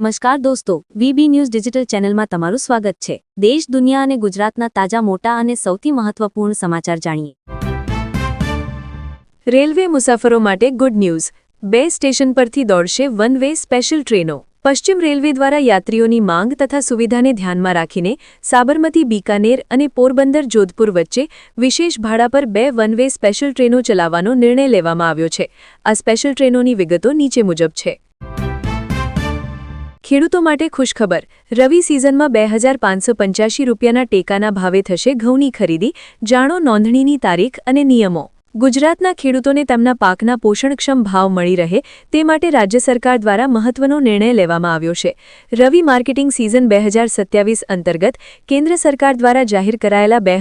નમસ્કાર દોસ્તો, VB news digital ચેનલમાં તમારું સ્વાગત છે. દેશ, દુનિયા અને ગુજરાતના તાજા, મોટા અને સૌથી મહત્વપૂર્ણ સમાચાર જાણીએ. રેલવે મુસાફરો માટે ગુડ ન્યૂઝ. બે સ્ટેશન પરથી દોડશે વન વે સ્પેશિયલ ટ્રેનો. પશ્ચિમ રેલવે દ્વારા યાત્રીઓની માંગ તથા સુવિધાને ધ્યાનમાં રાખીને સાબરમતી, બીકાનેર અને પોરબંદર, જોધપુર વચ્ચે વિશેષ ભાડા પર બે વન વે સ્પેશિયલ ટ્રેનો ચલાવવાનો નિર્ણય લેવામાં આવ્યો છે. આ સ્પેશિયલ ટ્રેનોની વિગતો નીચે મુજબ છે. ખેડૂતો માટે ખુશખબર. રવિ સિઝનમાં બે હજાર પાંચસો પંચ્યાસી રૂપિયાના ટેકાના ભાવે થશે ઘઉંની ખરીદી. જાણો નોંધણીની તારીખ અને નિયમો. ગુજરાતના ખેડૂતોને તેમના પાકના પોષણક્ષમ ભાવ મળી રહે તે માટે રાજ્ય સરકાર દ્વારા મહત્વનો નિર્ણય લેવામાં આવ્યો છે. રવિ માર્કેટિંગ સિઝન બે અંતર્ગત કેન્દ્ર સરકાર દ્વારા જાહેર કરાયેલા બે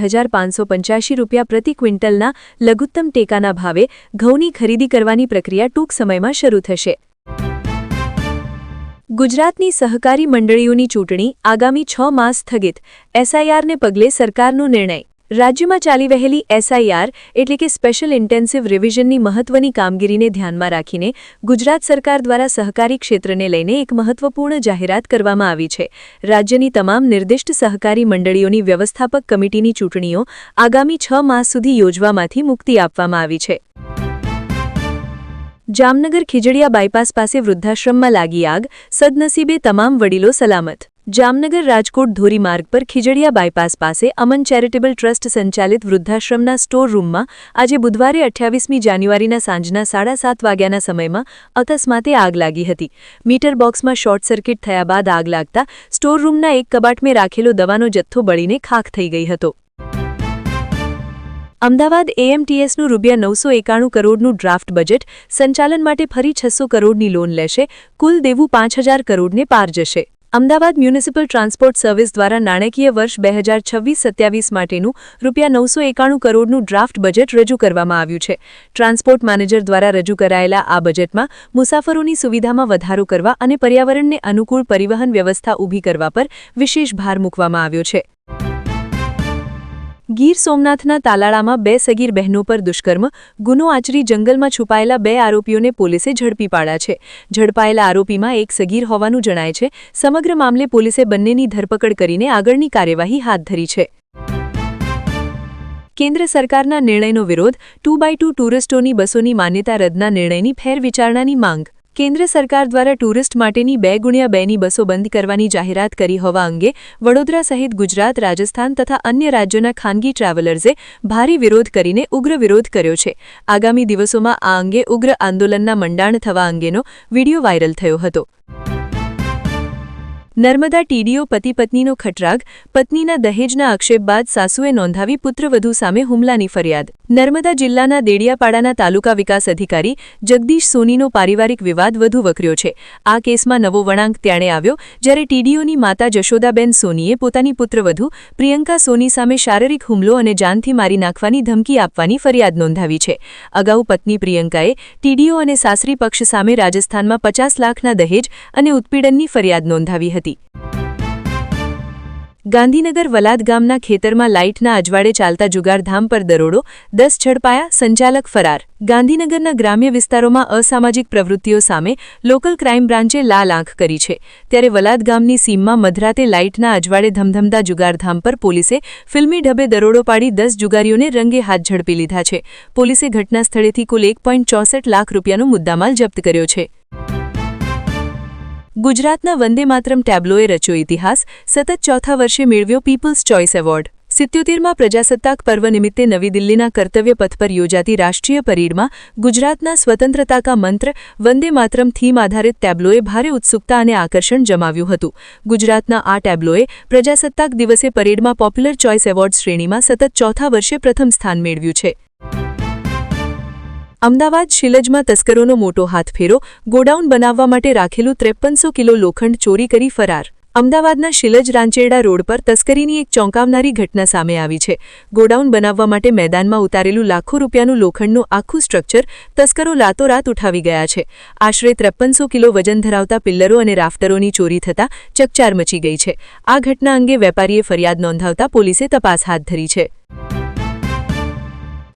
રૂપિયા પ્રતિ ક્વિન્ટલના લઘુત્તમ ટેકાના ભાવે ઘઉંની ખરીદી કરવાની પ્રક્રિયા ટૂંક સમયમાં શરૂ થશે. ગુજરાતની સહકારી મંડળીઓની ચૂંટણી આગામી છ માસ સ્થગિત. એસઆઈઆરને પગલે સરકારનો નિર્ણય. રાજ્યમાં ચાલી રહેલી એસઆઈઆર એટલે કે સ્પેશિયલ ઇન્ટેન્સિવ રિવિઝનની મહત્વની કામગીરીને ધ્યાનમાં રાખીને ગુજરાત સરકાર દ્વારા સહકારી ક્ષેત્રને લઈને એક મહત્વપૂર્ણ જાહેરાત કરવામાં આવી છે. રાજ્યની તમામ નિર્દિષ્ટ સહકારી મંડળીઓની વ્યવસ્થાપક કમિટીની ચૂંટણીઓ આગામી છ માસ સુધી યોજવામાંથી મુક્તિ આપવામાં આવી છે. જામનગર ખીજડીયા બાયપાસ પાસે વૃદ્ધાશ્રમમાં લાગી આગ, સદનસીબે તમામ વડીલો સલામત. જામનગર રાજકોટ ધોરીમાર્ગ પર ખીજડીયા બાયપાસ પાસે અમન ચેરિટેબલ ટ્રસ્ટ સંચાલિત વૃદ્ધાશ્રમના સ્ટોર રૂમમાં આજે બુધવારે અઠ્યાવીસમી જાન્યુઆરીના સાંજના સાડા સાત વાગ્યાના સમયમાં અકસ્માતે આગ લાગી હતી. મીટર બોક્સમાં શોર્ટ સર્કિટ થયા બાદ આગ લાગતા સ્ટોર રૂમના એક કબાટમાં રાખેલો દવાનો જથ્થો બળીને ખાખ થઈ ગઈ હતો. અમદાવાદ એએમટીએસનું રૂપિયા નવસો એકાણું કરોડનું ડ્રાફ્ટ બજેટ સંચાલન માટે ફરી છસો કરોડની લોન લેશે. કુલ દેવું પાંચ હજાર કરોડને પાર જશે. અમદાવાદ મ્યુનિસિપલ ટ્રાન્સપોર્ટ સર્વિસ દ્વારા નાણાકીય વર્ષ બે હજાર છવ્વીસ સત્યાવીસ માટેનું રૂપિયા નવસો એકાણું કરોડનું ડ્રાફ્ટ બજેટ રજૂ કરવામાં આવ્યું છે. ટ્રાન્સપોર્ટ મેનેજર દ્વારા રજૂ કરાયેલા આ બજેટમાં મુસાફરોની સુવિધામાં વધારો કરવા અને પર્યાવરણને અનુકૂળ પરિવહન વ્યવસ્થા ઊભી કરવા પર વિશેષ ભાર મૂકવામાં આવ્યો છે. ગીર સોમનાથના તાલાળામાં બે સગીર બહેનો પર દુષ્કર્મ, ગુનો આચરી જંગલમાં છુપાયેલા બે આરોપીઓને પોલીસે ઝડપી પાડ્યા છે. ઝડપાયેલા આરોપીમાં એક સગીર હોવાનું જણાય છે. સમગ્ર મામલે પોલીસે બંનેની ધરપકડ કરીને આગળની કાર્યવાહી હાથ ધરી છે. કેન્દ્ર સરકારના નિર્ણયનો વિરોધ, ટુ બાય ટુ ટુરિસ્ટોની બસોની માન્યતા રદના નિર્ણયની ફેરવિચારણાની માંગ. કેન્દ્ર સરકાર દ્વારા ટુરિસ્ટ માટેની બે ગુણ્યા બેની બસો બંધ કરવાની જાહેરાત કરી હોવા અંગે વડોદરા સહિત ગુજરાત, રાજસ્થાન તથા અન્ય રાજ્યોના ખાનગી ટ્રાવેલર્સે ભારે વિરોધ કરીને ઉગ્ર વિરોધ કર્યો છે. આગામી દિવસોમાં આ અંગે ઉગ્ર આંદોલનના મંડાણ થવા અંગેનો વીડિયો વાયરલ થયો હતો. નર્મદા ટીડીઓ પતિ પત્નીનો ખટરાગ, પત્નીના દહેજના આક્ષેપ બાદ સાસુએ નોંધાવી પુત્રવધુ સામે હુમલાની ફરિયાદ. નર્મદા જિલ્લાના દેડિયાપાડાના તાલુકા વિકાસ અધિકારી જગદીશ સોનીનો પારિવારિક વિવાદ વધુ વકર્યો છે. આ કેસમાં નવો વળાંક ત્યાણે આવ્યો, જ્યારે ટીડીઓની માતા જશોદાબેન સોનીએ પોતાની પુત્રવધુ પ્રિયંકા સોની સામે શારીરિક હુમલો અને જાનથી મારી નાખવાની ધમકી આપવાની ફરિયાદ નોંધાવી છે. અગાઉ પત્ની પ્રિયંકાએ ટીડીઓ અને સાસરી પક્ષ સામે રાજસ્થાનમાં પચાસ લાખના દહેજ અને ઉત્પીડનની ફરિયાદ નોંધાવી હતી. ગાંધીનગર વલાદ ગામના ખેતરમાં લાઇટના અજવાળે ચાલતા જુગારધામ પર દરોડો, દસ ઝડપાયા સંચાલક ફરાર. ગાંધીનગરના ગ્રામ્ય વિસ્તારોમાં અસામાજિક પ્રવૃત્તિઓ સામે લોકલ ક્રાઇમ બ્રાન્ચે લાલ આંખ કરી છે. ત્યારે વલાદ ગામની સીમમાં મધરાતે લાઇટના અજવાળે ધમધમતા જુગારધામ પર પોલીસે ફિલ્મી ઢબે દરોડો પાડી દસ જુગારીઓને રંગે હાથ ઝડપી લીધા છે. પોલીસે ઘટના સ્થળેથી કુલ એક લાખ રૂપિયાનો મુદ્દામાલ જપ્ત કર્યો છે. ગુજરાતના વંદે માતરમ ટેબ્લોએ રચ્યો ઇતિહાસ, સતત ચોથા વર્ષે મેળવ્યો પીપલ્સ ચોઇસ એવોર્ડ. સિત્યોતેરમાં પ્રજાસત્તાક પર્વ નિમિત્તે નવી દિલ્હીના કર્તવ્ય પથ પર યોજાતી રાષ્ટ્રીય પરેડમાં ગુજરાતના સ્વતંત્રતા કા મંત્ર, વંદે માતરમ થીમ આધારિત ટેબ્લોએ ભારે ઉત્સુકતા અને આકર્ષણ જમાવ્યું હતું. ગુજરાતના આ ટેબ્લોએ પ્રજાસત્તાક દિવસે પરેડમાં પોપ્યુલર ચોઇસ એવોર્ડ શ્રેણીમાં સતત ચોથા વર્ષે પ્રથમ સ્થાન મેળવ્યું છે. અમદાવાદ શિલજમાં તસ્કરોનો મોટો હાથફેરો ગોડાઉન બનાવવા માટે રાખેલું ત્રેપનસો કિલો લોખંડ ચોરી કરી ફરાર. અમદાવાદના શિલજ રાંચેરડા રોડ પર તસ્કરીની એક ચોંકાવનારી ઘટના સામે આવી છે. ગોડાઉન બનાવવા માટે મેદાનમાં ઉતારેલું લાખો રૂપિયાનું લોખંડનું આખું સ્ટ્રક્ચર તસ્કરો રાતોરાત ઉઠાવી ગયા છે. આશરે ત્રેપનસો કિલો વજન ધરાવતા પિલ્લરો અને રાફ્ટરોની ચોરી થતાં ચકચાર મચી ગઈ છે. આ ઘટના અંગે વેપારીએ ફરિયાદ નોંધાવતા પોલીસે તપાસ હાથ ધરી છે.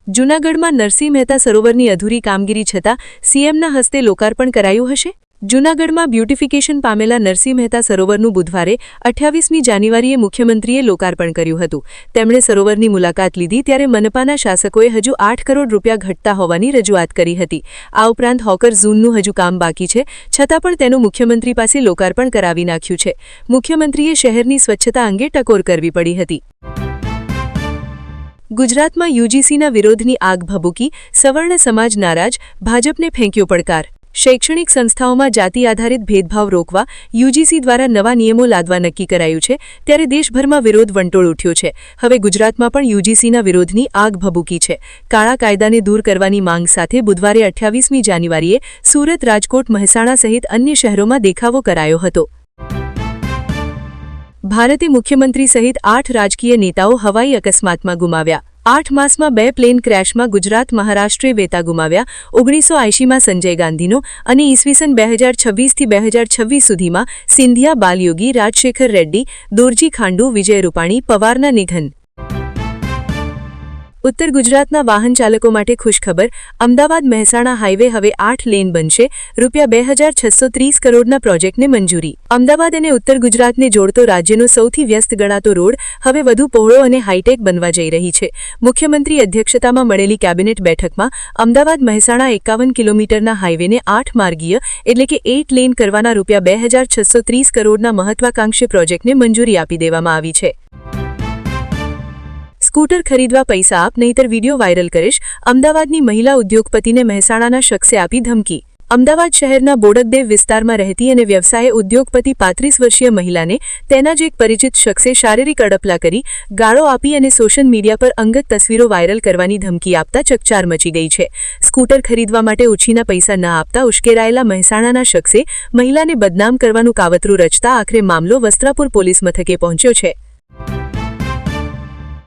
જૂનાગઢમાં નરસિંહ મહેતા સરોવરની અધૂરી કામગીરી છતાં સીએમના હસ્તે લોકાર્પણ કરાયું હશે? જૂનાગઢમાં બ્યુટિફિકેશન પામેલા નરસિંહ મહેતા સરોવરનું બુધવારે અઠ્યાવીસમી જાન્યુઆરીએ મુખ્યમંત્રીએ લોકાર્પણ કર્યું હતું. તેમણે સરોવરની મુલાકાત લીધી ત્યારે મનપાના શાસકોએ હજુ આઠ કરોડ રૂપિયા ઘટતા હોવાની રજૂઆત કરી હતી. આ ઉપરાંત હોકર ઝૂનનું હજુ કામ બાકી છે, છતાં પણ તેનું મુખ્યમંત્રી પાસે લોકાર્પણ કરાવી નાખ્યું છે. મુખ્યમંત્રીએ શહેરની સ્વચ્છતા અંગે ટકોર કરવી પડી હતી. ગુજરાતમાં યુજીસીના વિરોધની આગ ભભૂકી સવર્ણ સમાજ નારાજ, ભાજપને ફેંક્યો પડકાર. શૈક્ષણિક સંસ્થાઓમાં જાતિ આધારિત ભેદભાવ રોકવા, યુજીસી દ્વારા નવા નિયમો લાદવા નક્કી કરાયું છે, ત્યારે દેશભરમાં વિરોધ વંટોળ ઉઠ્યો છે. હવે ગુજરાતમાં પણ યુજીસીના વિરોધની આગ ભભૂકી છે. કાળા કાયદાને દૂર કરવાની માંગ સાથે બુધવારે અઠ્યાવીસમી જાન્યુઆરીએ સુરત, રાજકોટ, મહેસાણા સહિત અન્ય શહેરોમાં દેખાવો કરાયો હતો. ભારતે મુખ્યમંત્રી સહિત આઠ રાજકીય નેતાઓ હવાઈ અકસ્માતમાં ગુમાવ્યા. આઠ માસમાં બે પ્લેન ક્રેશમાં ગુજરાત મહારાષ્ટ્રે વેતા ગુમાવ્યા. ઓગણીસો આઈશીમાં સંજય ગાંધીનો અને ઈસવીસન બે હજાર છવ્વીસથી બે હજાર છવ્વીસ સુધીમાં સિંધિયા બાલયોગી, રાજશેખર રેડ્ડી, દોરજી ખાંડુ, વિજય રૂપાણી, પવારના નિધન. ઉત્તર ગુજરાતના વાહન ચાલકો માટે ખુશખબર. અમદાવાદ મહેસાણા હાઇવે હવે આઠ લેન બનશે. રૂપિયા બે હજાર છસો ત્રીસ કરોડના પ્રોજેક્ટને મંજૂરી. અમદાવાદ અને ઉત્તર ગુજરાતને જોડતો રાજ્યનો સૌથી વ્યસ્ત ગણાતો રોડ હવે વધુ પહોળો અને હાઈટેક બનવા જઈ રહી છે. મુખ્યમંત્રી અધ્યક્ષતામાં મળેલી કેબિનેટ બેઠકમાં અમદાવાદ મહેસાણા એકાવન કિલોમીટરના હાઇવેને આઠ માર્ગીય એટલે કે એટ લેન કરવાના રૂપિયા બે હજાર છસો ત્રીસ કરોડના મહત્વાકાંક્ષી પ્રોજેક્ટને મંજૂરી આપી દેવામાં આવી છે. સ્કૂટર ખરીદવા પૈસા આપ નહીતર વીડિયો વાયરલ કરીશ. અમદાવાદની મહિલા ઉદ્યોગપતિને મહેસાણાના શખ્સે આપી ધમકી. અમદાવાદ શહેરના બોડકદેવ વિસ્તારમાં રહેતી અને વ્યવસાયે ઉદ્યોગપતિ પાંત્રીસ વર્ષીય મહિલાને તેના જ એક પરિચિત શખ્સે શારીરિક અડપલા કરી, ગાળો આપી અને સોશિયલ મીડિયા પર અંગત તસવીરો વાયરલ કરવાની ધમકી આપતા ચકચાર મચી ગઈ છે. સ્કૂટર ખરીદવા માટે ઓછીના પૈસા ન આપતા ઉશ્કેરાયેલા મહેસાણાના શખ્સે મહિલાને બદનામ કરવાનું કાવતરું રચતા આખરે મામલો વસ્ત્રાપુર પોલીસ મથકે પહોંચ્યો છે.